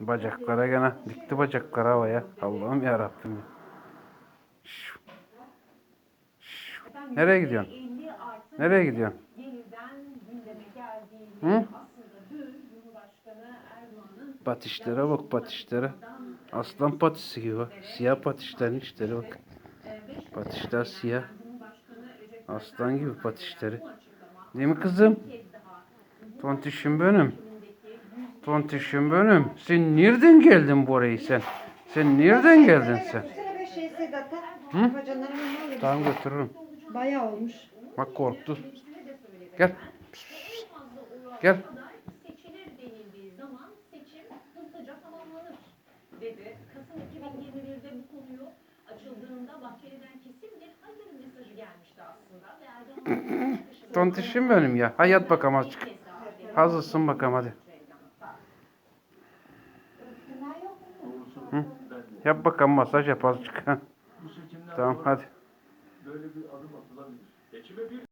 Bacaklara gene dikti bacakları havaya. Allah'ım ya Rabbim. Efendim, Nereye gidiyorsun? 50 artı Nereye gidiyorsun? Hı? Patişlere bak patişlere. Aslan patisi gibi. Siyah patişlerin işleri bak. Patişler siyah. Aslan gibi patişleri. Değil mi kızım? Tontişim benim. Tontişim benim. Sen nereden geldin buraya sen? Sen nereden geldin sen? Hı? Tamam götürürüm. Bayağı olmuş. Bak korktu. Gel. Gel. seçilir denildiği zaman seçim hızlıca tamamlanır dedi. Kasım 2021'de bu konuyu açıldığında Bahçeli'den kesin bir hayır mesajı gelmişti aslında. Ve Erdoğan Tontişim benim ya. Hayat bakalım azıcık. Hazırsın bakalım hadi. Hı? Yap bakalım masaj yap azıcık. Bu seçimden tamam hadi. böyle bir adım atılabilir. Seçime bir